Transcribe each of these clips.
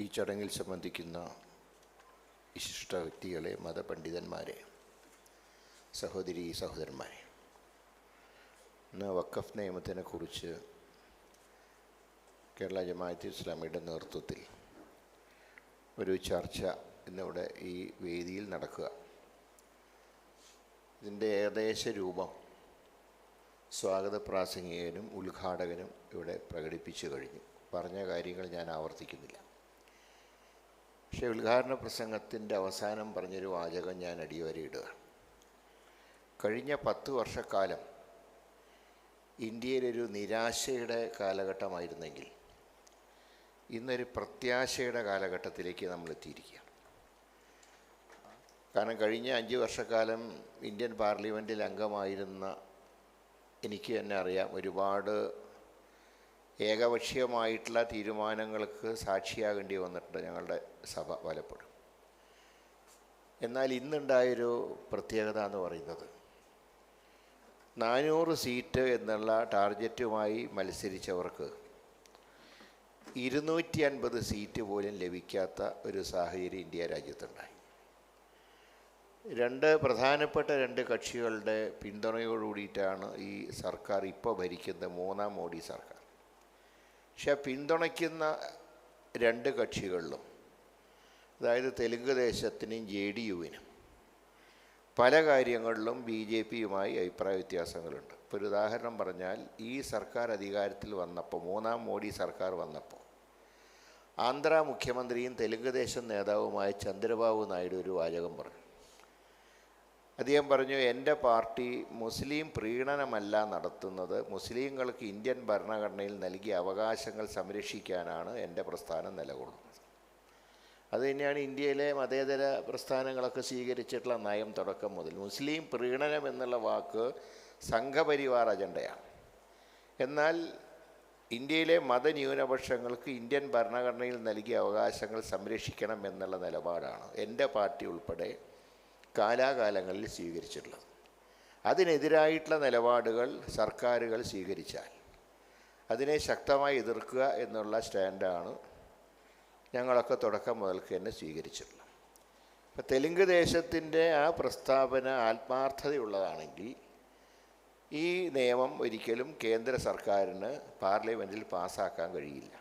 ഈ ചടങ്ങിൽ സംബന്ധിക്കുന്ന വിശിഷ്ട വ്യക്തികളെ മതപണ്ഡിതന്മാരെ സഹോദരി സഹോദരന്മാരെ ഇന്ന് വക്കഫ് നിയമത്തിനെക്കുറിച്ച് കേരള ജമാഅത്ത് ഇസ്ലാമിയുടെ നേതൃത്വത്തിൽ ഒരു ചർച്ച ഇന്നിവിടെ ഈ വേദിയിൽ നടക്കുക. ഇതിന്റെ ഏകദേശ രൂപം സ്വാഗത പ്രാസംഗികനും ഉദ്ഘാടകനും ഇവിടെ പ്രകടിപ്പിച്ചു കഴിഞ്ഞു. പറഞ്ഞ കാര്യങ്ങൾ ഞാൻ ആവർത്തിക്കുന്നില്ല. പക്ഷേ ഉദ്ഘാടന പ്രസംഗത്തിന്റെ അവസാനം പറഞ്ഞൊരു വാചകം ഞാൻ അടിവരയിടുക. കഴിഞ്ഞ പത്ത് വർഷക്കാലം ഇന്ത്യയിലൊരു നിരാശയുടെ കാലഘട്ടമായിരുന്നെങ്കിൽ ഇന്നൊരു പ്രത്യാശയുടെ കാലഘട്ടത്തിലേക്ക് നമ്മൾ എത്തിയിരിക്കുകയാണ് കാരണം കഴിഞ്ഞ അഞ്ച് വർഷക്കാലം ഇന്ത്യൻ പാർലമെന്റിൽ അംഗമായിരുന്ന എനിക്ക് തന്നെ അറിയാം ഒരുപാട് ഏകപക്ഷീയമായിട്ടുള്ള തീരുമാനങ്ങൾക്ക് സാക്ഷിയാകേണ്ടി വന്നിട്ടുണ്ട് ഞങ്ങളുടെ സഭ പലപ്പോഴും. എന്നാൽ ഇന്നുണ്ടായൊരു പ്രത്യേകത എന്ന് പറയുന്നത് നാനൂറ് സീറ്റ് എന്നുള്ള ടാർഗറ്റുമായി മത്സരിച്ചവർക്ക് ഇരുന്നൂറ്റി അൻപത് സീറ്റ് പോലും ലഭിക്കാത്ത ഒരു സാഹചര്യം ഇന്ത്യ രാജ്യത്തുണ്ടായി. രണ്ട് പ്രധാനപ്പെട്ട രണ്ട് കക്ഷികളുടെ പിന്തുണയോടുകൂടിയിട്ടാണ് ഈ സർക്കാർ ഇപ്പോൾ ഭരിക്കുന്ന മൂന്നാം മോഡി സർക്കാർ. പക്ഷെ പിന്തുണയ്ക്കുന്ന രണ്ട് കക്ഷികളിലും അതായത് തെലുങ്ക് ദേശത്തിനും ജെ ഡി യുവിനും പല കാര്യങ്ങളിലും ബി ജെ പിയുമായി അഭിപ്രായ വ്യത്യാസങ്ങളുണ്ട്. ഇപ്പോൾ ഒരു ഉദാഹരണം പറഞ്ഞാൽ ഈ സർക്കാർ അധികാരത്തിൽ വന്നപ്പോൾ മൂന്നാം മോഡി സർക്കാർ വന്നപ്പോൾ ആന്ധ്ര മുഖ്യമന്ത്രിയും തെലുങ്ക് ദേശം നേതാവുമായ ചന്ദ്രബാബു നായിഡു ഒരു വാചകം പറഞ്ഞു. അദ്ദേഹം പറഞ്ഞു എന്റെ പാർട്ടി മുസ്ലിം പ്രീണനമല്ല നടത്തുന്നത്. മുസ്ലിങ്ങൾക്ക് ഇന്ത്യൻ ഭരണഘടനയിൽ നൽകിയ അവകാശങ്ങൾ സംരക്ഷിക്കാനാണ് എന്റെ പ്രസ്ഥാനം നിലകൊള്ളുന്നത്. അത് തന്നെയാണ് ഇന്ത്യയിലെ മതേതര പ്രസ്ഥാനങ്ങളൊക്കെ സ്വീകരിച്ചിട്ടുള്ള നയം തുടക്കം മുതൽ. മുസ്ലിം പ്രീണനം എന്നുള്ള വാക്ക് സംഘപരിവാർ അജണ്ടയാണ്. എന്നാൽ ഇന്ത്യയിലെ മതന്യൂനപക്ഷങ്ങൾക്ക് ഇന്ത്യൻ ഭരണഘടനയിൽ നൽകിയ അവകാശങ്ങൾ സംരക്ഷിക്കണം എന്നുള്ള നിലപാടാണ് എന്റെ പാർട്ടി ഉൾപ്പെടെ കാലാകാലങ്ങളിൽ സ്വീകരിച്ചിട്ടുള്ളത്. അതിനെതിരായിട്ടുള്ള നിലപാടുകൾ സർക്കാരുകൾ സ്വീകരിച്ചാൽ അതിനെ ശക്തമായി എതിർക്കുക എന്നുള്ള സ്റ്റാൻഡാണ് ഞങ്ങളൊക്കെ തുടക്കം മുതൽക്ക് തന്നെ സ്വീകരിച്ചിട്ടുള്ളത്. ഇപ്പം തെലുങ്ക് ദേശത്തിന്റെ ആ പ്രസ്താവന ആത്മാർത്ഥതയുള്ളതാണെങ്കിൽ ഈ നിയമം ഒരിക്കലും കേന്ദ്ര സർക്കാരിന് പാർലമെന്റിൽ പാസ്സാക്കാൻ കഴിയില്ല.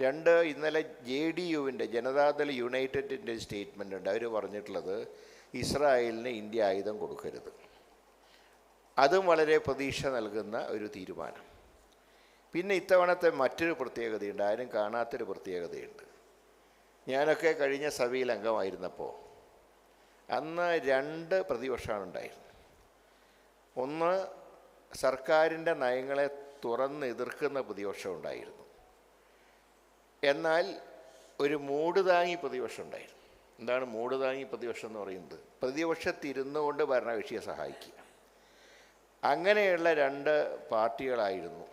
രണ്ട് ഇന്നലെ ജെ ഡി യുവിന്റെ ജനതാദൾ യുണൈറ്റഡിന്റെ സ്റ്റേറ്റ്മെന്റ് ഉണ്ട് അവർ പറഞ്ഞിട്ടുള്ളത് ഇസ്രായേലിന് ഇന്ത്യ ആയുധം കൊടുക്കരുത്. അതും വളരെ പ്രതീക്ഷ നൽകുന്ന ഒരു തീരുമാനം. പിന്നെ ഇത്തവണത്തെ മറ്റൊരു പ്രത്യേകതയുണ്ട്. ആരും കാണാത്തൊരു പ്രത്യേകതയുണ്ട്. ഞാനൊക്കെ കഴിഞ്ഞ സഭയിൽ അംഗമായിരുന്നപ്പോൾ അന്ന് രണ്ട് പ്രതിപക്ഷമാണ് ഉണ്ടായിരുന്നത്. ഒന്ന് സർക്കാരിന്റെ നയങ്ങളെ തുറന്ന് എതിർക്കുന്ന പ്രതിപക്ഷം ഉണ്ടായിരുന്നു. എന്നാൽ ഒരു മൂട് താങ്ങി പ്രതിപക്ഷം ഉണ്ടായിരുന്നു. എന്താണ് മൂട് താങ്ങി പ്രതിപക്ഷം എന്ന് പറയുന്നത്? പ്രതിപക്ഷത്തിരുന്നു കൊണ്ട് ഭരണകക്ഷിയെ സഹായിക്കുക. അങ്ങനെയുള്ള രണ്ട് പാർട്ടികളായിരുന്നു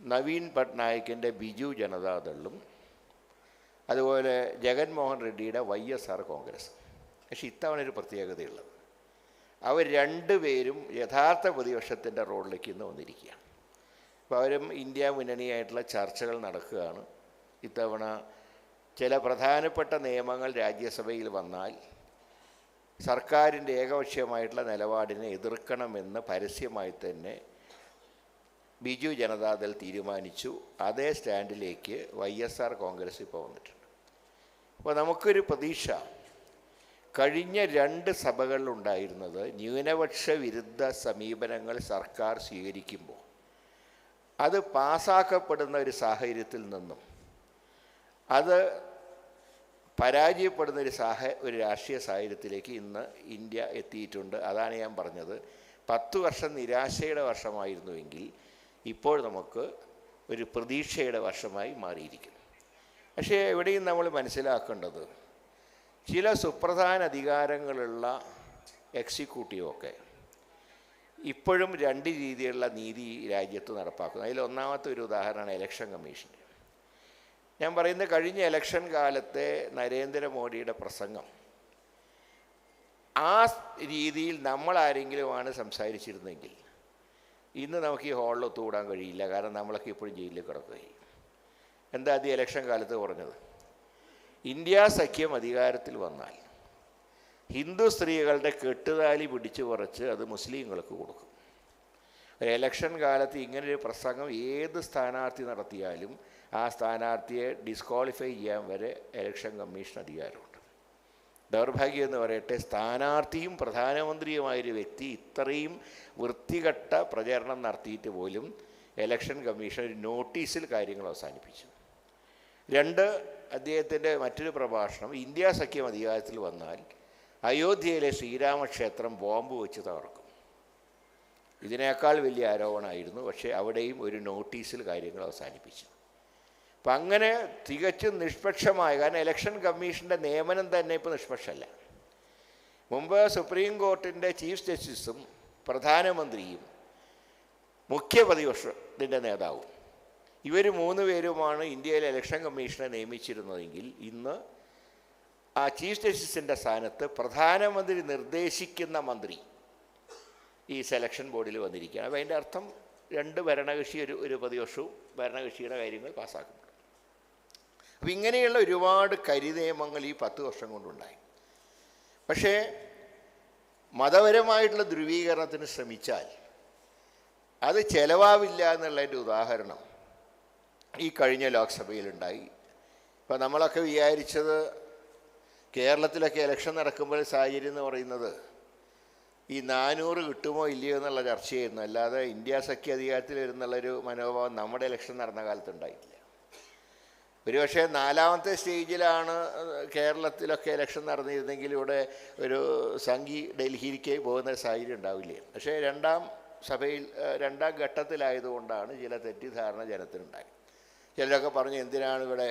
നവീൻ പട്നായിക്കിന്റെ ബിജു ജനതാദളും അതുപോലെ ജഗൻമോഹൻ റെഡ്ഡിയുടെ വൈ എസ് ആർ കോൺഗ്രസ്. പക്ഷേ ഇത്തവണ ഒരു പ്രത്യേകതയുള്ളത്. അവർ രണ്ടുപേരും യഥാർത്ഥ പ്രതിപക്ഷത്തിന്റെ റോളിലേക്ക് ഇന്ന് വന്നിരിക്കുകയാണ്. അവരും ഇന്ത്യ മുന്നണിയായിട്ടുള്ള ചർച്ചകൾ നടക്കുകയാണ്. ഇത്തവണ ചില പ്രധാനപ്പെട്ട നിയമങ്ങൾ രാജ്യസഭയിൽ വന്നാൽ സർക്കാരിന്റെ ഏകപക്ഷീയമായിട്ടുള്ള നിലപാടിനെ എതിർക്കണമെന്ന് പരസ്യമായി തന്നെ ബിജു ജനതാദൾ തീരുമാനിച്ചു. അതേ സ്റ്റാൻഡിലേക്ക് വൈ എസ് ആർ കോൺഗ്രസ് ഇപ്പോൾ വന്നിട്ടുണ്ട്. അപ്പോൾ നമുക്കൊരു പ്രതീക്ഷ. കഴിഞ്ഞ രണ്ട് സഭകളിലുണ്ടായിരുന്നത് ന്യൂനപക്ഷ വിരുദ്ധ സമീപനങ്ങൾ സർക്കാർ സ്വീകരിക്കുമ്പോൾ അത് പാസ്സാക്കപ്പെടുന്ന ഒരു സാഹചര്യത്തിൽ നിന്നും അത് പരാജയപ്പെടുന്ന ഒരു സാഹ ഒരു രാഷ്ട്രീയ സാഹചര്യത്തിലേക്ക് ഇന്ന് ഇന്ത്യ എത്തിയിട്ടുണ്ട്. അതാണ് ഞാൻ പറഞ്ഞത്. പത്ത് വർഷം നിരാശയുടെ വർഷമായിരുന്നുവെങ്കിൽ ഇപ്പോൾ നമുക്ക് ഒരു പ്രതീക്ഷയുടെ വർഷമായി മാറിയിരിക്കുന്നു. പക്ഷേ എവിടെയും നമ്മൾ മനസ്സിലാക്കേണ്ടത് ചില സുപ്രധാന അധികാരങ്ങളുള്ള എക്സിക്യൂട്ടീവൊക്കെ ഇപ്പോഴും രണ്ട് രീതിയിലുള്ള നീതി രാജ്യത്ത് നടപ്പാക്കുന്നു. അതിൽ ഒന്നാമത്തെ ഒരു ഉദാഹരണമാണ് ഇലക്ഷൻ കമ്മീഷൻ ഞാൻ പറയുന്നത് കഴിഞ്ഞ ഇലക്ഷൻ കാലത്തെ നരേന്ദ്രമോദിയുടെ പ്രസംഗം. ആ രീതിയിൽ നമ്മൾ ആരെങ്കിലുമാണ് സംസാരിച്ചിരുന്നെങ്കിൽ ഇന്ന് നമുക്ക് ഈ ഹാളിൽ ഒത്തുകൂടാൻ കഴിയില്ല. കാരണം നമ്മളൊക്കെ ഇപ്പോഴും ജയിലിൽ കിടക്കുകയായി. എന്താ അത് ഇലക്ഷൻ കാലത്ത് പറഞ്ഞത്? ഇന്ത്യ സഖ്യം അധികാരത്തിൽ വന്നാൽ ഹിന്ദു സ്ത്രീകളുടെ കെട്ടുതാലി പിടിച്ചു പറിച്ച് അത് മുസ്ലിങ്ങൾക്ക് കൊടുക്കും. ഒരു ഇലക്ഷൻ കാലത്ത് ഇങ്ങനൊരു പ്രസംഗം ഏത് സ്ഥാനാർത്ഥി നടത്തിയാലും ആ സ്ഥാനാർത്ഥിയെ ഡിസ്ക്വാളിഫൈ ചെയ്യാൻ വരെ എലക്ഷൻ കമ്മീഷൻ അധികാരമുണ്ട്. ദൗർഭാഗ്യം എന്ന് പറയട്ടെ സ്ഥാനാർത്ഥിയും പ്രധാനമന്ത്രിയുമായൊരു വ്യക്തി ഇത്രയും വൃത്തികെട്ട പ്രചരണം നടത്തിയിട്ട് പോലും എലക്ഷൻ കമ്മീഷൻ ഒരു നോട്ടീസിൽ കാര്യങ്ങൾ അവസാനിപ്പിച്ചു. രണ്ട് അദ്ദേഹത്തിന്റെ മറ്റൊരു പ്രഭാഷണം ഇന്ത്യ സഖ്യം അധികാരത്തിൽ വന്നാൽ അയോധ്യയിലെ ശ്രീരാമക്ഷേത്രം ബോംബ് വെച്ച് തകർക്കും. ഇതിനേക്കാൾ വലിയ ആരോപണമായിരുന്നു പക്ഷേ അവിടെയും ഒരു നോട്ടീസിൽ കാര്യങ്ങൾ അവസാനിപ്പിച്ചു. അപ്പം അങ്ങനെ തികച്ചും നിഷ്പക്ഷമായ കാരണം ഇലക്ഷൻ കമ്മീഷന്റെ നിയമനം തന്നെ ഇപ്പോൾ നിഷ്പക്ഷമല്ല. മുമ്പ് സുപ്രീം കോർട്ടിന്റെ ചീഫ് ജസ്റ്റിസും പ്രധാനമന്ത്രിയും മുഖ്യ പ്രതിപക്ഷത്തിന്റെ നേതാവും ഇവർ മൂന്ന് പേരുമാണ് ഇന്ത്യയിലെ ഇലക്ഷൻ കമ്മീഷനെ നിയമിച്ചിരുന്നതെങ്കിൽ ഇന്ന് ആ ചീഫ് ജസ്റ്റിസിന്റെ സ്ഥാനത്ത് പ്രധാനമന്ത്രി നിർദ്ദേശിക്കുന്ന മന്ത്രി ഈ സെലക്ഷൻ ബോർഡിൽ വന്നിരിക്കുകയാണ്. അപ്പോൾ അതിന്റെ അർത്ഥം രണ്ട് ഭരണകക്ഷി ഒരു ഒരു പ്രതിപക്ഷവും ഭരണകക്ഷിയുടെ കാര്യങ്ങൾ പാസ്സാക്കുന്നുണ്ട് അപ്പം ഇങ്ങനെയുള്ള ഒരുപാട് കരിനിയമങ്ങൾ ഈ പത്ത് വർഷം കൊണ്ടുണ്ടായി. പക്ഷേ മതപരമായിട്ടുള്ള ധ്രുവീകരണത്തിന് ശ്രമിച്ചാൽ അത് ചെലവാവില്ല എന്നുള്ളതിന്റെ ഉദാഹരണം ഈ കഴിഞ്ഞ ലോക്സഭയിലുണ്ടായി. ഇപ്പം നമ്മളൊക്കെ വിചാരിച്ചത് കേരളത്തിലൊക്കെ ഇലക്ഷൻ നടക്കുമ്പോൾ സാഹചര്യം എന്ന് പറയുന്നത് ഈ നാനൂറ് കിട്ടുമോ ഇല്ലയോ എന്നുള്ള ചർച്ചയായിരുന്നു. അല്ലാതെ ഇന്ത്യ സഖ്യ അധികാരത്തിൽ വരുന്നുള്ളൊരു മനോഭാവം നമ്മുടെ ഇലക്ഷൻ നടന്ന കാലത്തുണ്ടായിട്ടില്ല. ഒരുപക്ഷെ നാലാമത്തെ സ്റ്റേജിലാണ് കേരളത്തിലൊക്കെ ഇലക്ഷൻ നടന്നിരുന്നെങ്കിൽ ഇവിടെ ഒരു സംഘി ഡൽഹിയിലേക്ക് പോകുന്ന സാഹചര്യം ഉണ്ടാവില്ലേ? പക്ഷേ രണ്ടാം സഭയിൽ രണ്ടാം ഘട്ടത്തിലായതുകൊണ്ടാണ് ചില തെറ്റിദ്ധാരണ ജനത്തിനുണ്ടായത്. ചിലരൊക്കെ പറഞ്ഞു എന്തിനാണ് ഇവിടെ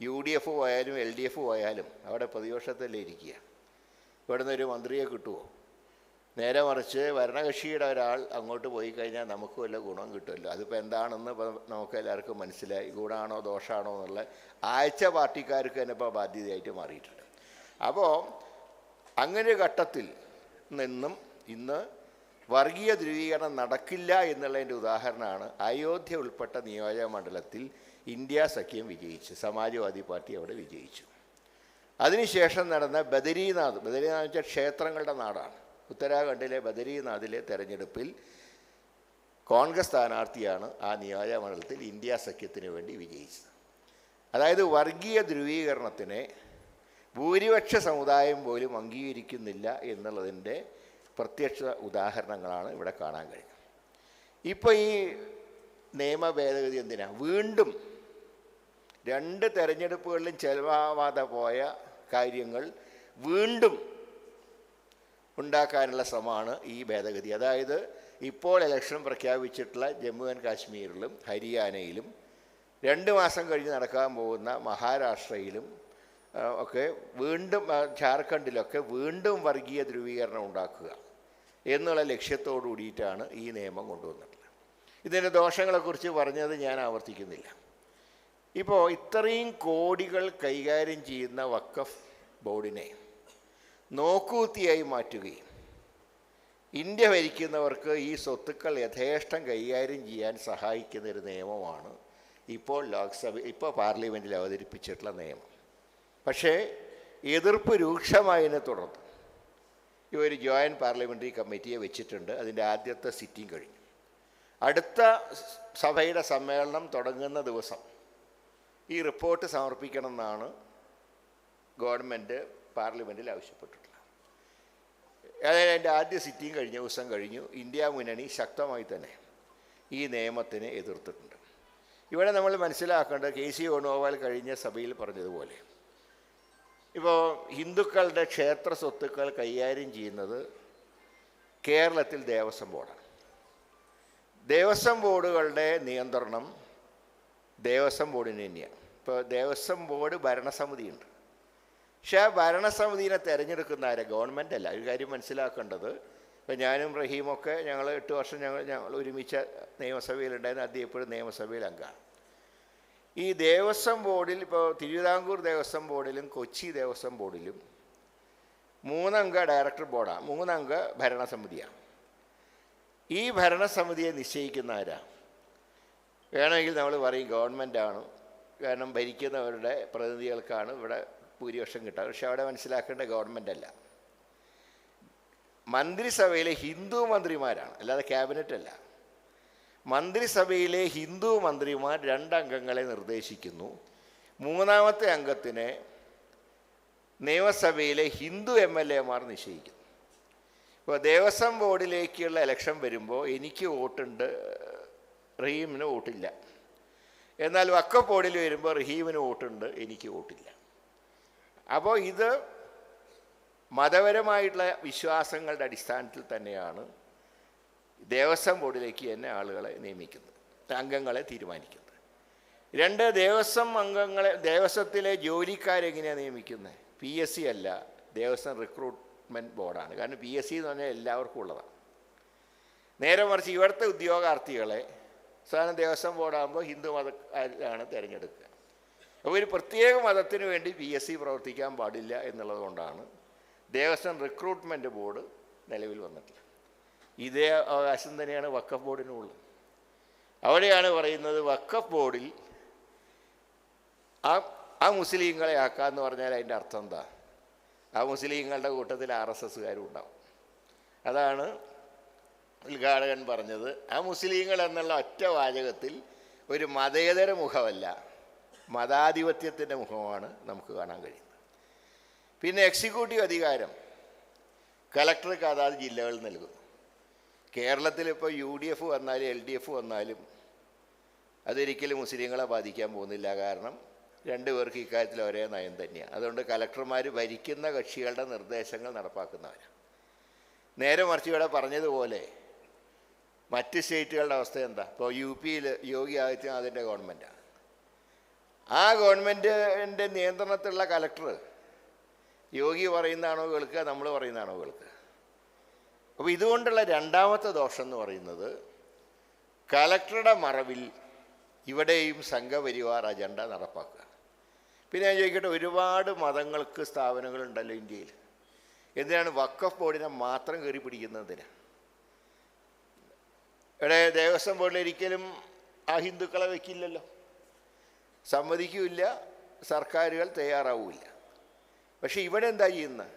യു ഡി എഫ് പോയാലും എൽ ഡി എഫ് പോയാലും അവിടെ പ്രതിപക്ഷത്തല്ലേ ഇരിക്കുക. ഇവിടുന്ന് ഒരു മന്ത്രിയെ കിട്ടുമോ നേരെ മറിച്ച് ഭരണകക്ഷിയുടെ ഒരാൾ അങ്ങോട്ട് പോയി കഴിഞ്ഞാൽ നമുക്ക് വല്ല ഗുണം കിട്ടുമല്ലോ. അതിപ്പോൾ എന്താണെന്ന് നമുക്ക് എല്ലാവർക്കും മനസ്സിലായി. ഗുണമാണോ ദോഷമാണോ എന്നുള്ള ആഴ്ച പാർട്ടിക്കാർക്ക് തന്നെ ഇപ്പോൾ ബാധ്യതയായിട്ട് മാറിയിട്ടുണ്ട്. അപ്പോൾ അങ്ങനെ ഒരു ഘട്ടത്തിൽ നിന്നും ഇന്ന് വർഗീയ ധ്രുവീകരണം നടക്കില്ല എന്നുള്ളതിന്റെ ഉദാഹരണമാണ് അയോധ്യ ഉൾപ്പെട്ട നിയോജക മണ്ഡലത്തിൽ ഇന്ത്യ സഖ്യം വിജയിച്ചു സമാജ്വാദി പാർട്ടി അവിടെ വിജയിച്ചു. അതിനുശേഷം നടന്ന ബദരീനാഥ് ബദരീനാഥ് വെച്ചാൽ ക്ഷേത്രങ്ങളുടെ നാടാണ്. ഉത്തരാഖണ്ഡിലെ ബദരീനാഥിലെ തെരഞ്ഞെടുപ്പിൽ കോൺഗ്രസ് സ്ഥാനാർത്ഥിയാണ് ആ നിയോജകമണ്ഡലത്തിൽ ഇന്ത്യ സഖ്യത്തിന് വേണ്ടി വിജയിച്ചത്. അതായത് വർഗീയ ധ്രുവീകരണത്തിനെ ഭൂരിപക്ഷ സമുദായം പോലും അംഗീകരിക്കുന്നില്ല എന്നുള്ളതിന്റെ പ്രത്യക്ഷ ഉദാഹരണങ്ങളാണ് ഇവിടെ കാണാൻ കഴിഞ്ഞത് ഇപ്പോൾ ഈ നിയമ ഭേദഗതി എന്തിനാണ് വീണ്ടും രണ്ട് തെരഞ്ഞെടുപ്പുകളിലും ചെലവാവാതെ പോയ കാര്യങ്ങൾ വീണ്ടും ഉണ്ടാക്കാനുള്ള ശ്രമമാണ് ഈ ഭേദഗതി. അതായത് ഇപ്പോൾ ഇലക്ഷൻ പ്രഖ്യാപിച്ചിട്ടുള്ള ജമ്മു ആൻഡ് കാശ്മീരിലും ഹരിയാനയിലും രണ്ട് മാസം കഴിഞ്ഞ് നടക്കാൻ പോകുന്ന മഹാരാഷ്ട്രയിലും ഒക്കെ വീണ്ടും ജാർഖണ്ഡിലൊക്കെ വീണ്ടും വർഗീയ ധ്രുവീകരണം ഉണ്ടാക്കുക എന്നുള്ള ലക്ഷ്യത്തോടു കൂടിയിട്ടാണ് ഈ നിയമം കൊണ്ടുവന്നിട്ടുള്ളത്. ഇതിന്റെ ദോഷങ്ങളെക്കുറിച്ച് പറഞ്ഞത് ഞാൻ ആവർത്തിക്കുന്നില്ല. ഇപ്പോൾ ഇത്രയും കോടികൾ കൈകാര്യം ചെയ്യുന്ന വക്കഫ് ബോർഡിനെ നോക്കൂത്തിയായി മാറ്റുകയും ഇന്ത്യ ഭരിക്കുന്നവർക്ക് ഈ സ്വത്തുക്കൾ യഥേഷ്ടം കൈകാര്യം ചെയ്യാൻ സഹായിക്കുന്ന ഒരു നിയമമാണ് ഇപ്പോൾ ലോക്സഭ ഇപ്പോൾ പാർലമെന്റിൽ അവതരിപ്പിച്ചിട്ടുള്ള നിയമം. പക്ഷേ എതിർപ്പ് രൂക്ഷമായതിനെ തുടർന്ന് ഈ ഒരു ജോയിന്റ് പാർലമെന്ററി കമ്മിറ്റിയെ വെച്ചിട്ടുണ്ട്. അതിന്റെ ആദ്യത്തെ സിറ്റിംഗ് കഴിഞ്ഞു. അടുത്ത സഭയുടെ സമ്മേളനം തുടങ്ങുന്ന ദിവസം ഈ റിപ്പോർട്ട് സമർപ്പിക്കണമെന്നാണ് ഗവൺമെന്റ് പാർലമെന്റിൽ ആവശ്യപ്പെട്ടിട്ടുള്ളത്. അതായത് എന്റെ ആദ്യ സിറ്റിംഗ് കഴിഞ്ഞ ദിവസം കഴിഞ്ഞു. ഇന്ത്യ മുന്നണി ശക്തമായി തന്നെ ഈ നിയമത്തിനെ എതിർത്തിട്ടുണ്ട്. ഇവിടെ നമ്മൾ മനസ്സിലാക്കേണ്ടത് കെ സി വേണുഗോപാൽ കഴിഞ്ഞ സഭയിൽ പറഞ്ഞതുപോലെ ഇപ്പോൾ ഹിന്ദുക്കളുടെ ക്ഷേത്ര സ്വത്തുക്കൾ കൈകാര്യം ചെയ്യുന്നത് കേരളത്തിൽ ദേവസ്വം ബോർഡാണ്. ദേവസ്വം ബോർഡുകളുടെ നിയന്ത്രണം ദേവസ്വം ബോർഡിന് തന്നെയാണ് ഇപ്പോൾ ദേവസ്വം ബോർഡ് ഭരണസമിതിയുണ്ട്. പക്ഷേ ആ ഭരണസമിതിനെ തിരഞ്ഞെടുക്കുന്ന ആരെ? ഗവൺമെന്റ് അല്ല. ഒരു കാര്യം മനസ്സിലാക്കേണ്ടത് ഇപ്പം ഞാനും റഹീമൊക്കെ ഞങ്ങൾ എട്ട് വർഷം ഞങ്ങൾ ഞങ്ങൾ ഒരുമിച്ച നിയമസഭയിലുണ്ടായിരുന്നു അദ്ദേഹം എപ്പോഴും നിയമസഭയിൽ അംഗമാണ് ഈ ദേവസ്വം ബോർഡിൽ ഇപ്പോൾ തിരുവിതാംകൂർ ദേവസ്വം ബോർഡിലും കൊച്ചി ദേവസ്വം ബോർഡിലും മൂന്നംഗ ഡയറക്ടർ ബോർഡാണ് മൂന്നംഗ ഭരണസമിതിയാണ് ഈ ഭരണസമിതിയെ നിശ്ചയിക്കുന്ന ആരാ? വേണമെങ്കിൽ നമ്മൾ പറയും ഗവൺമെന്റാണ്. കാരണം ഭരിക്കുന്നവരുടെ പ്രതിനിധികൾക്കാണ് ഇവിടെ ഭൂരിപക്ഷം കിട്ടുക. പക്ഷെ അവിടെ മനസ്സിലാക്കേണ്ട ഗവൺമെന്റ് അല്ല മന്ത്രിസഭയിലെ ഹിന്ദു മന്ത്രിമാരാണ്. അല്ലാതെ ക്യാബിനറ്റ് അല്ല മന്ത്രിസഭയിലെ ഹിന്ദു മന്ത്രിമാർ രണ്ടംഗങ്ങളെ നിർദ്ദേശിക്കുന്നു. മൂന്നാമത്തെ അംഗത്തിനെ നിയമസഭയിലെ ഹിന്ദു എം എൽ എമാർ നിശ്ചയിക്കുന്നു. ഇപ്പോൾ ദേവസ്വം ബോർഡിലേക്കുള്ള ഇലക്ഷൻ വരുമ്പോൾ എനിക്ക് വോട്ടുണ്ട് റഹീമിന് വോട്ടില്ല. എന്നാൽ വക്കഫ് ബോർഡിൽ വരുമ്പോൾ റഹീമിന് വോട്ടുണ്ട് എനിക്ക് വോട്ടില്ല. അപ്പോൾ ഇത് മതപരമായിട്ടുള്ള വിശ്വാസങ്ങളുടെ അടിസ്ഥാനത്തിൽ തന്നെയാണ് ദേവസ്വം ബോർഡിലേക്ക് തന്നെ ആളുകളെ നിയമിക്കുന്നത് അംഗങ്ങളെ തീരുമാനിക്കുന്നത്. രണ്ട് ദേവസ്വം അംഗങ്ങളെ ദേവസ്വത്തിലെ ജോലിക്കാരെങ്ങനെയാണ് നിയമിക്കുന്നത് പി എസ് സി അല്ല ദേവസ്വം റിക്രൂട്ട്മെന്റ് ബോർഡാണ്. കാരണം പി എസ് സി എന്ന് പറഞ്ഞാൽ എല്ലാവർക്കും ഉള്ളതാണ്. നേരെ മറിച്ച് ഇവിടുത്തെ ഉദ്യോഗാർത്ഥികളെ സാധാരണ ദേവസ്വം ബോർഡാകുമ്പോൾ ഹിന്ദു മതക്കാരിലാണ് തിരഞ്ഞെടുക്കുക. അപ്പോൾ ഒരു പ്രത്യേക മതത്തിന് വേണ്ടി പി എസ് സി പ്രവർത്തിക്കാൻ പാടില്ല എന്നുള്ളത് കൊണ്ടാണ് ദേവസ്വം റിക്രൂട്ട്മെന്റ് ബോർഡ് നിലവിൽ വന്നിട്ടുള്ളത്. ഇതേ അവകാശം തന്നെയാണ് വക്കഫ് ബോർഡിനുള്ളത് അവിടെയാണ് പറയുന്നത് വക്കഫ് ബോർഡിൽ ആ ആ മുസ്ലിങ്ങളെ ആക്കാന്ന് പറഞ്ഞാൽ അതിന്റെ അർത്ഥം എന്താ? ആ മുസ്ലിങ്ങളുടെ കൂട്ടത്തിൽ ആർ എസ് എസ്സുകാരും ഉണ്ടാവും. അതാണ് ഉദ്ഘാടകൻ പറഞ്ഞത് ആ മുസ്ലിങ്ങൾ എന്നുള്ള ഒറ്റ വാചകത്തിൽ ഒരു മതേതര മുഖമല്ല മതാധിപത്യത്തിന്റെ മുഖമാണ് നമുക്ക് കാണാൻ കഴിയുന്നത്. പിന്നെ എക്സിക്യൂട്ടീവ് അധികാരം കലക്ടർക്ക് അതാത് ജില്ലകൾ നൽകുന്നു. കേരളത്തിൽ ഇപ്പോൾ യു ഡി എഫ് വന്നാലും എൽ ഡി എഫ് വന്നാലും അതൊരിക്കലും മുസ്ലിങ്ങളെ ബാധിക്കാൻ പോകുന്നില്ല. കാരണം രണ്ടു പേർക്ക് ഇക്കാര്യത്തിൽ ഒരേ നയം തന്നെയാണ്. അതുകൊണ്ട് കലക്ടർമാർ ഭരിക്കുന്ന കക്ഷികളുടെ നിർദ്ദേശങ്ങൾ നടപ്പാക്കുന്നവരാണ്. നേരെ മറിച്ച് ഇവിടെ പറഞ്ഞതുപോലെ മറ്റ് സ്റ്റേറ്റുകളുടെ അവസ്ഥ എന്താ? ഇപ്പോൾ യു പിയിൽ യോഗി ആദിത്യനാഥിന്റെ ഗവൺമെന്റാണ് ആ ഗവൺമെന്റിന്റെ നിയന്ത്രണത്തിലുള്ള കലക്ടർ യോഗി പറയുന്നതാണോ കേൾക്കുക നമ്മൾ പറയുന്നതാണോ കേൾക്കുക. അപ്പോൾ ഇതുകൊണ്ടുള്ള രണ്ടാമത്തെ ദോഷം എന്ന് പറയുന്നത് കലക്ടറുടെ മറവിൽ ഇവിടെയും സംഘപരിവാർ അജണ്ട നടപ്പാക്കുക. പിന്നെ ഞാൻ ചോദിക്കട്ടെ ഒരുപാട് മതങ്ങൾക്ക് സ്ഥാപനങ്ങളുണ്ടല്ലോ ഇന്ത്യയിൽ. എന്തിനാണ് വക്കഫ് ബോർഡിനെ മാത്രം കയറി പിടിക്കുന്നതിന് ഇവിടെ ദേവസ്വം ബോർഡിൽ ഒരിക്കലും ആ ഹിന്ദുക്കളെ വയ്ക്കില്ലല്ലോ സമ്മതിക്കില്ല സർക്കാരുകൾ തയ്യാറാവില്ല. പക്ഷെ ഇവിടെ എന്താ ചെയ്യുന്നത്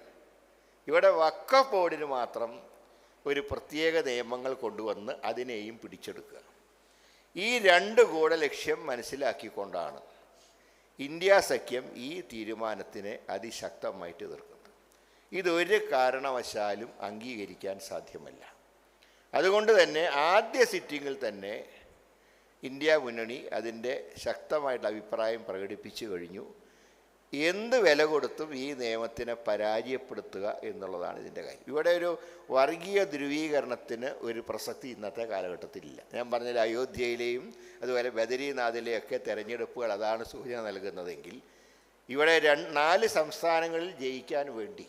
ഇവിടെ വക്ക ബോർഡിന് മാത്രം ഒരു പ്രത്യേക നിയമങ്ങൾ കൊണ്ടുവന്ന് അതിനെയും പിടിച്ചെടുക്കുക. ഈ രണ്ട് കൂടെ ലക്ഷ്യം മനസ്സിലാക്കിക്കൊണ്ടാണ് ഇന്ത്യ സഖ്യം ഈ തീരുമാനത്തിനെ അതിശക്തമായിട്ട് എതിർക്കുന്നത്. ഇതൊരു കാരണവശാലും അംഗീകരിക്കാൻ സാധ്യമല്ല. അതുകൊണ്ട് തന്നെ ആദ്യ സിറ്റിങ്ങിൽ തന്നെ ഇന്ത്യ മുന്നണി അതിന്റെ ശക്തമായിട്ട് അഭിപ്രായം പ്രകടിപ്പിച്ചു കഴിഞ്ഞു. എന്ത് വില കൊടുത്തും ഈ നിയമത്തിനെ പരാജയപ്പെടുത്തുക എന്നുള്ളതാണ് ഇതിന്റെ കാര്യം. ഇവിടെ ഒരു വർഗീയ ധ്രുവീകരണത്തിന് ഒരു പ്രസക്തി ഇന്നത്തെ കാലഘട്ടത്തിലില്ല ഞാൻ പറഞ്ഞാൽ അയോധ്യയിലെയും അതുപോലെ ബദരീനാഥിലെയും ഒക്കെ തെരഞ്ഞെടുപ്പുകൾ അതാണ് സൂചന നൽകുന്നതെങ്കിൽ ഇവിടെ രണ്ട് നാല് സംസ്ഥാനങ്ങളിൽ ജയിക്കാൻ വേണ്ടി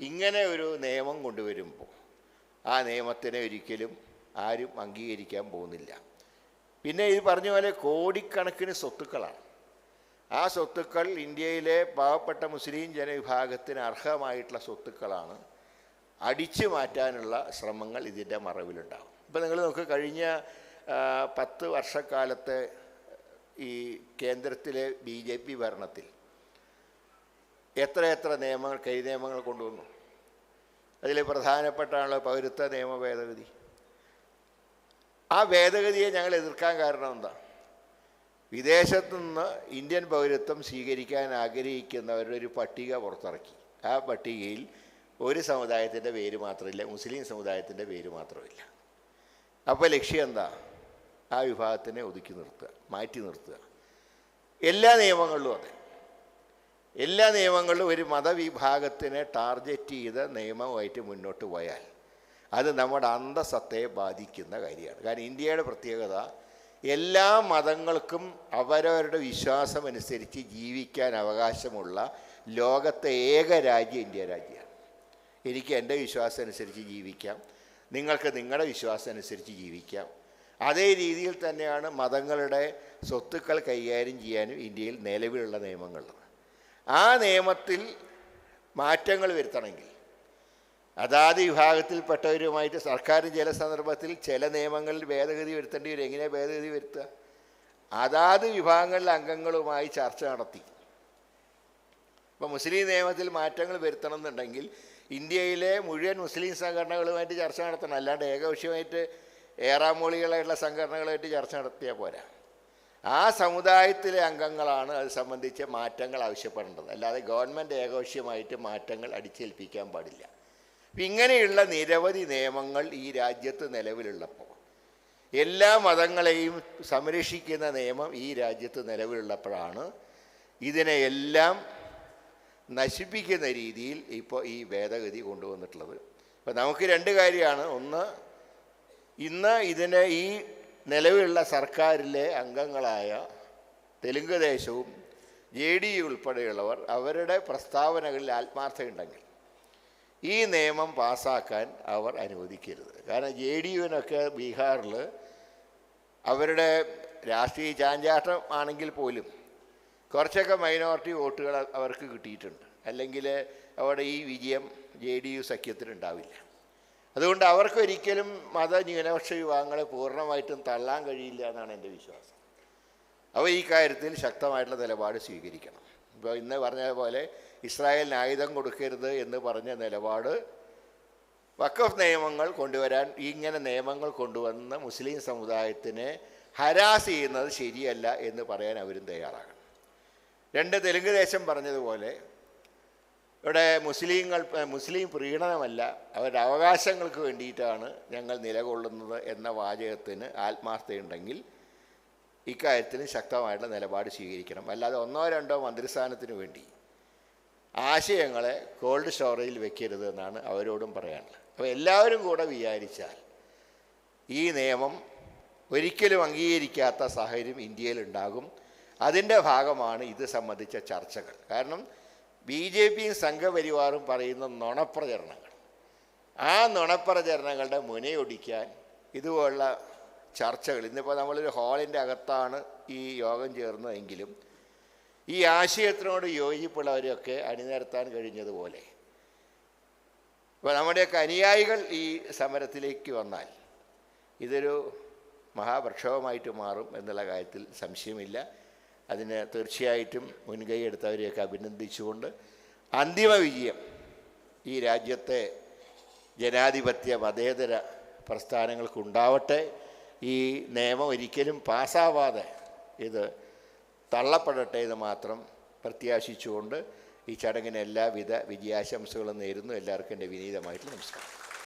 ഇങ്ങനെ ഒരു നിയമം കൊണ്ടുവരുമ്പോൾ ആ നിയമത്തിനെ ഒരിക്കലും ആരും അംഗീകരിക്കാൻ പോകുന്നില്ല. പിന്നെ ഇത് പറഞ്ഞ പോലെ കോടിക്കണക്കിന് സ്വത്തുക്കളാണ്. ആ സ്വത്തുക്കൾ ഇന്ത്യയിലെ പാവപ്പെട്ട മുസ്ലിം ജനവിഭാഗത്തിന് അർഹമായിട്ടുള്ള സ്വത്തുക്കളാണ്. അടിച്ചു മാറ്റാനുള്ള ശ്രമങ്ങൾ ഇതിന്റെ മറവിലുണ്ടാകും ഇപ്പം നിങ്ങൾ നോക്ക് കഴിഞ്ഞ പത്ത് വർഷക്കാലത്തെ ഈ കേന്ദ്രത്തിലെ ബി ജെ പി ഭരണത്തിൽ എത്രയെത്ര എത്ര നിയമങ്ങൾ കൈ നിയമങ്ങൾ കൊണ്ടുവന്നു? അതിൽ പ്രധാനപ്പെട്ടാണല്ലോ പൗരത്വ നിയമ ഭേദഗതി. ആ ഭേദഗതിയെ ഞങ്ങൾ എതിർക്കാൻ കാരണം എന്താ? വിദേശത്തു നിന്ന് ഇന്ത്യൻ പൗരത്വം സ്വീകരിക്കാൻ ആഗ്രഹിക്കുന്നവരുടെ ഒരു പട്ടിക പുറത്തിറക്കി. ആ പട്ടികയിൽ ഒരു സമുദായത്തിന്റെ പേര് മാത്രമില്ല മുസ്ലിം സമുദായത്തിന്റെ പേര് മാത്രമില്ല. അപ്പോൾ ലക്ഷ്യം എന്താ? ആ വിഭാഗത്തിനെ ഒതുക്കി നിർത്തുക മാറ്റി നിർത്തുക. എല്ലാ നിയമങ്ങളിലും അതെ. എല്ലാ നിയമങ്ങളിലും ഒരു മതവിഭാഗത്തിനെ ടാർഗറ്റ് ചെയ്ത നിയമമായിട്ട് മുന്നോട്ട് പോയാൽ അത് നമ്മുടെ അന്തസത്തയെ ബാധിക്കുന്ന കാര്യമാണ്. കാരണം ഇന്ത്യയുടെ പ്രത്യേകത എല്ലാ മതങ്ങൾക്കും അവരവരുടെ വിശ്വാസമനുസരിച്ച് ജീവിക്കാൻ അവകാശമുള്ള ലോകത്തെ ഏക രാജ്യം ഇന്ത്യ രാജ്യമാണ്. എനിക്ക് എന്റെ വിശ്വാസം അനുസരിച്ച് ജീവിക്കാം നിങ്ങൾക്ക് നിങ്ങളുടെ വിശ്വാസം അനുസരിച്ച് ജീവിക്കാം. അതേ രീതിയിൽ തന്നെയാണ് മതങ്ങളുടെ സ്വത്തുക്കൾ കൈകാര്യം ചെയ്യാനും ഇന്ത്യയിൽ നിലവിലുള്ള നിയമങ്ങളുള്ളത്. ആ നിയമത്തിൽ മാറ്റങ്ങൾ വരുത്തണമെങ്കിൽ. അതാത് വിഭാഗത്തിൽപ്പെട്ടവരുമായിട്ട് സർക്കാർ ചില സന്ദർഭത്തിൽ ചില നിയമങ്ങളിൽ ഭേദഗതി വരുത്തേണ്ടി വരും. എങ്ങനെ ഭേദഗതി വരുത്തുക? അതാത് വിഭാഗങ്ങളിലെ അംഗങ്ങളുമായി ചർച്ച നടത്തി. ഇപ്പോൾ മുസ്ലിം നിയമത്തിൽ മാറ്റങ്ങൾ വരുത്തണം എന്നുണ്ടെങ്കിൽ ഇന്ത്യയിലെ മുഴുവൻ മുസ്ലിം സംഘടനകളുമായിട്ട് ചർച്ച നടത്തണം. അല്ലാണ്ട് ഏകപക്ഷീയമായിട്ട് ഏറാമൂളികളായിട്ടുള്ള സംഘടനകളുമായിട്ട് ചർച്ച നടത്തിയാൽ പോരാ. ആ സമുദായത്തിലെ അംഗങ്ങളാണ് അത് സംബന്ധിച്ച് മാറ്റങ്ങൾ ആവശ്യപ്പെടേണ്ടത്. അല്ലാതെ ഗവൺമെന്റ് ഏകപക്ഷീയമായിട്ട് മാറ്റങ്ങൾ അടിച്ചേൽപ്പിക്കാൻ പാടില്ല. ഇങ്ങനെയുള്ള നിരവധി നിയമങ്ങൾ ഈ രാജ്യത്ത് നിലവിലുള്ളപ്പോൾ എല്ലാ മതങ്ങളെയും സംരക്ഷിക്കുന്ന നിയമം ഈ രാജ്യത്ത് നിലവിലുള്ളപ്പോഴാണ് ഇതിനെയെല്ലാം നശിപ്പിക്കുന്ന രീതിയിൽ ഇപ്പോൾ ഈ ഭേദഗതി കൊണ്ടുവന്നിട്ടുള്ളത്. അപ്പോൾ നമുക്ക് രണ്ട് കാര്യമാണ്. ഒന്ന് ഇന്ന് ഇതിനെ ഈ നിലവിലുള്ള സർക്കാരിലെ അംഗങ്ങളായ തെലുങ്ക് ദേശവും ജെ ഡി യു ഉൾപ്പെടെയുള്ളവർ അവരുടെ പ്രസ്താവനകളിൽ ആത്മാർത്ഥമുണ്ടെങ്കിൽ ഈ നിയമം പാസാക്കാൻ അവർ അനുവദിക്കരുത്. കാരണം ജെ ഡി യുവിനൊക്കെ ബീഹാറിൽ അവരുടെ രാഷ്ട്രീയ ചാഞ്ചാട്ടം ആണെങ്കിൽ പോലും കുറച്ചൊക്കെ മൈനോറിറ്റി വോട്ടുകൾ അവർക്ക് കിട്ടിയിട്ടുണ്ട്. അല്ലെങ്കിൽ അവിടെ ഈ വിജയം ജെ ഡി യു സഖ്യത്തിനുണ്ടാവില്ല. അതുകൊണ്ട് അവർക്ക് ഒരിക്കലും മത ന്യൂനപക്ഷ വിഭാഗങ്ങളെ പൂർണമായിട്ടും തള്ളാൻ കഴിയില്ല എന്നാണ് എന്റെ വിശ്വാസം. അവ ഈ കാര്യത്തിൽ ശക്തമായിട്ടുള്ള നിലപാട് സ്വീകരിക്കണം. ഇപ്പോൾ ഇന്ന് പറഞ്ഞ പോലെ ഇസ്രായേലിന് ആയുധം കൊടുക്കരുത് എന്ന് പറഞ്ഞ നിലപാട് വക്കഫ് നിയമങ്ങൾ കൊണ്ടുവരാൻ ഇങ്ങനെ നിയമങ്ങൾ കൊണ്ടുവന്ന മുസ്ലിം സമുദായത്തിനെ ഹരാസ് ചെയ്യുന്നത് ശരിയല്ല എന്ന് പറയാൻ അവരും തയ്യാറാകണം. രണ്ട് തെലുങ്ക് ദേശം പറഞ്ഞതുപോലെ ഇവിടെ മുസ്ലിങ്ങൾ മുസ്ലിം പ്രീണനമല്ല അവരുടെ അവകാശങ്ങൾക്ക് വേണ്ടിയിട്ടാണ് ഞങ്ങൾ നിലകൊള്ളുന്നത് എന്ന വാചകത്തിന് ആത്മാർത്ഥതയുണ്ടെങ്കിൽ ഇക്കാര്യത്തിന് ശക്തമായിട്ടുള്ള നിലപാട് സ്വീകരിക്കണം. അല്ലാതെ ഒന്നോ രണ്ടോ മന്ത്രിസ്ഥാനത്തിന് വേണ്ടി ആശയങ്ങളെ കോൾഡ് സ്റ്റോറേജിൽ വെക്കരുത് എന്നാണ് അവരോടും പറയാനുള്ളത്. അപ്പോൾ എല്ലാവരും കൂടെ വിചാരിച്ചാൽ ഈ നിയമം ഒരിക്കലും അംഗീകരിക്കാത്ത സാഹചര്യം ഇന്ത്യയിലുണ്ടാകും അതിന്റെ ഭാഗമാണ് ഇത് സംബന്ധിച്ച ചർച്ചകൾ. കാരണം ബി ജെ പിയും സംഘപരിവാറും പറയുന്ന നുണപ്രചരണങ്ങൾ. ആ നുണപ്രചരണങ്ങളുടെ മുനയൊടിക്കാൻ ഇതുപോലുള്ള ചർച്ചകൾ ഇന്നിപ്പോൾ നമ്മളൊരു ഹാളിന്റെ അകത്താണ് ഈ യോഗം ചേർന്നതെങ്കിലും ഈ ആശയത്തിനോട് യോജിപ്പുള്ളവരെയൊക്കെ അണിനിരത്താൻ കഴിഞ്ഞതുപോലെ. ഇപ്പോൾ നമ്മുടെയൊക്കെ അനുയായികൾ ഈ സമരത്തിലേക്ക് വന്നാൽ ഇതൊരു മഹാപ്രക്ഷോഭമായിട്ട് മാറും എന്നുള്ള കാര്യത്തിൽ സംശയമില്ല. അതിന് തീർച്ചയായിട്ടും മുൻകൈ എടുത്തവരെയൊക്കെ അഭിനന്ദിച്ചുകൊണ്ട് അന്തിമ വിജയം ഈ രാജ്യത്തെ ജനാധിപത്യ മതേതര പ്രസ്ഥാനങ്ങൾക്കുണ്ടാവട്ടെ. ഈ നിയമം ഒരിക്കലും പാസ്സാവാതെ ഇത് തള്ളപ്പെടട്ടെ എന്ന് മാത്രം പ്രത്യാശിച്ചുകൊണ്ട് ഈ ചടങ്ങിന് എല്ലാവിധ വിജയാശംസകളും നേരുന്നു. എല്ലാവർക്കും എന്റെ വിനീതമായിട്ട് നമസ്കാരം.